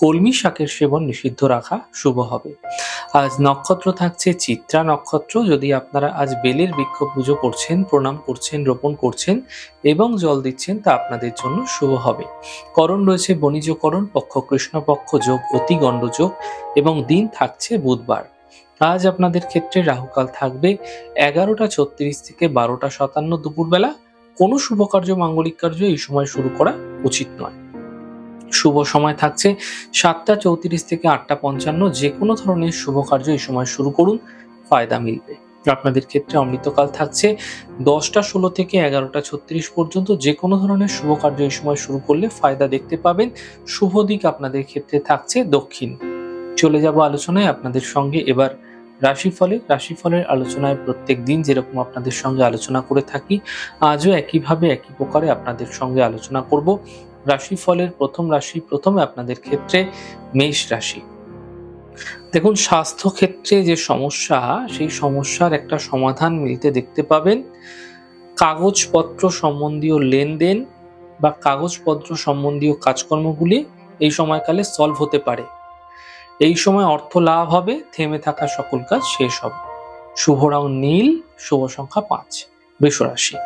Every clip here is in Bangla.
কলমি শাকের সেবন নিষিদ্ধ রাখা শুভ হবে। আজ নক্ষত্র থাকছে চিত্রা নক্ষত্র। যদি আপনারা আজ বেলের বৃক্ষ পুজো করছেন, প্রণাম করছেন, রোপণ করছেন এবং জল দিচ্ছেন, তা আপনাদের জন্য শুভ হবে। করণ রয়েছে বণিজকরণ, পক্ষ কৃষ্ণপক্ষ যোগ, অতি গণ্ড যোগ এবং দিন থাকছে বুধবার। আজ আপনাদের ক্ষেত্রে রাহুকাল থাকবে এগারোটা ছত্রিশ থেকে বারোটা সাতান্ন দুপুরবেলা। কোনো শুভ কার্য, মাঙ্গলিক কার্য এই সময় শুরু করা উচিত নয়। শুভ সময় থাকছে। সাতটা চৌত্রিশ থেকে আটটা পঞ্চান্ন যে কোনো ধরনের শুভ কার্য এই সময় শুরু করুন, ফায়দা মিলবে। আপনাদের ক্ষেত্রে অমৃতকাল থাকছে। দশটা ষোলো থেকে এগারোটা ছত্রিশ পর্যন্ত যে কোনো ধরনের শুভ কার্য এই সময় শুরু করলে ফায়দা দেখতে পাবেন। শুভ দিক আপনাদের ক্ষেত্রে থাকছে দক্ষিণ। চলে যাব আলোচনায় আপনাদের সঙ্গে। এবার রাশিফলের রাশিফলের আলোচনায় প্রত্যেক দিন যেরকম আপনাদের সঙ্গে আলোচনা করে থাকি, আজও একইভাবে, একই প্রকারে আপনাদের সঙ্গে আলোচনা করব। রাশিফলের প্রথম রাশি প্রথমে আপনাদের ক্ষেত্রে মেষ রাশি। দেখুন স্বাস্থ্য ক্ষেত্রে যে সমস্যা, সেই সমস্যার একটা সমাধান মিলতে দেখতে পাবেন। কাগজপত্র সম্বন্ধীয় লেনদেন বা কাগজপত্র সম্বন্ধীয় কাজকর্মগুলি এই সময়কালে সলভ হতে পারে। এই সময় অর্থ লাভ হবে, থেমে থাকা সকল কাজ শেষ হবে। শুভ রং নীল, শুভ সংখ্যা পাঁচ। বৃষ রাশি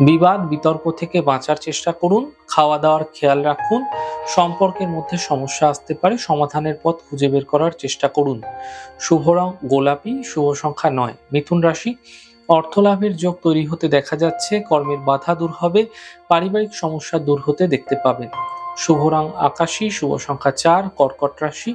বিবাদ, বিতর্ক থেকে বাঁচার চেষ্টা করুন খাওয়া দাওয়ার খেয়াল রাখুন, সম্পর্কের মধ্যে সমস্যা আসতে পারে, সমাধানের পথ খুঁজে বের করার চেষ্টা করুন। শুভ রং, গোলাপি, শুভ সংখ্যা নয়, মিথুন রাশি। অর্থ লাভের যোগ তৈরি হতে দেখা যাচ্ছে, কর্মের বাধা দূর হবে, পারিবারিক সমস্যা দূর হতে দেখতে পাবেন। শুভ রং, আকাশী, শুভ সংখ্যা চার, কর্কট রাশি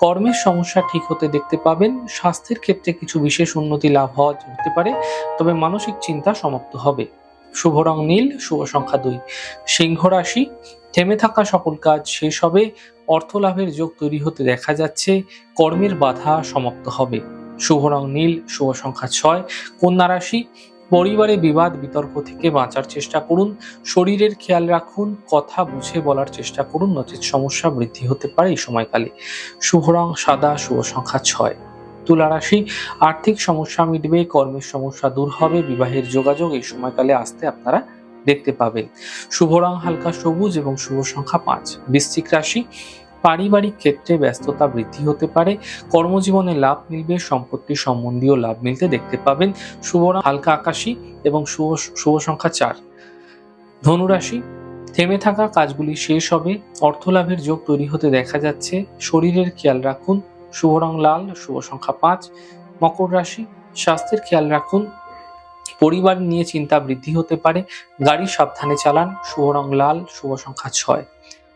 কর্মের সমস্যা ঠিক হতে দেখতে পাবেন, স্বাস্থ্যের ক্ষেত্রে কিছু বিশেষ উন্নতি লাভ হওয়া হতে পারে, তবে মানসিক চিন্তা সমাপ্ত হবে। শুভ রং নীল, শুভ সংখ্যা দুই। সিংহ রাশি, থেমে থাকা সকল কাজ শেষ হবে, অর্থ লাভের যোগ তৈরি হতে দেখা যাচ্ছে, কর্মের বাধা সমাপ্ত হবে। শুভ রং নীল, শুভ সংখ্যা ছয়। কন্যা রাশি পরিবারে বিবাদ, বিতর্ক থেকে বাঁচার চেষ্টা করুন। শরীরের খেয়াল রাখুন, কথা বুঝে বলার চেষ্টা করুন নচেত সমস্যা বৃদ্ধি হতে পারে এই সময়কালে। শুভ রং, সাদা, শুভ সংখ্যা ছয়। তুলা রাশি, আর্থিক সমস্যা মিটবে, কর্মের সমস্যা দূর হবে, বিবাহের যোগাযোগ এই সময়কালে আসতে আপনারা দেখতে পাবেন। শুভ রং, হালকা সবুজ এবং শুভ সংখ্যা পাঁচ। বৃশ্চিক রাশি পারিবারিক ক্ষেত্রে ব্যস্ততা বৃদ্ধি হতে পারে। কর্মজীবনে লাভ মিলবে, সম্পত্তি সম্বন্ধীয় লাভ মিলতে দেখতে পাবেন। শুভ হালকা আকাশী এবং শুভ শুভ সংখ্যা চার। ধনুরাশি, থেমে থাকা কাজগুলি শেষ হবে। অর্থ লাভের যোগ তৈরি হতে দেখা যাচ্ছে। শরীরের খেয়াল রাখুন। শুভ রং লাল, শুভ সংখ্যা পাঁচ। মকর রাশি, স্বাস্থ্যের খেয়াল রাখুন। পরিবার নিয়ে চিন্তা বৃদ্ধি হতে পারে। গাড়ি সাবধানে চালান। শুভ রং লাল, শুভ সংখ্যা ছয়।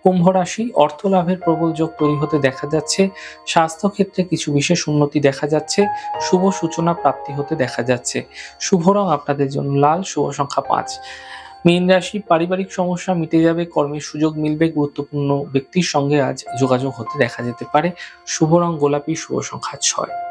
কুম্ভ রাশি অর্থ লাভের প্রবল যোগ তৈরি হতে দেখা যাচ্ছে। স্বাস্থ্য ক্ষেত্রে কিছু বিশেষ উন্নতি দেখা যাচ্ছে। শুভ সূচনা প্রাপ্তি হতে দেখা যাচ্ছে। শুভ রং আপনাদের জন্য লাল, শুভ সংখ্যা পাঁচ। মীন রাশি পারিবারিক সমস্যা মিটে যাবে, কর্মের সুযোগ মিলবে, গুরুত্বপূর্ণ ব্যক্তির সঙ্গে আজ যোগাযোগ হতে দেখা যেতে পারে। শুভ রং গোলাপি, শুভ সংখ্যা ছয়।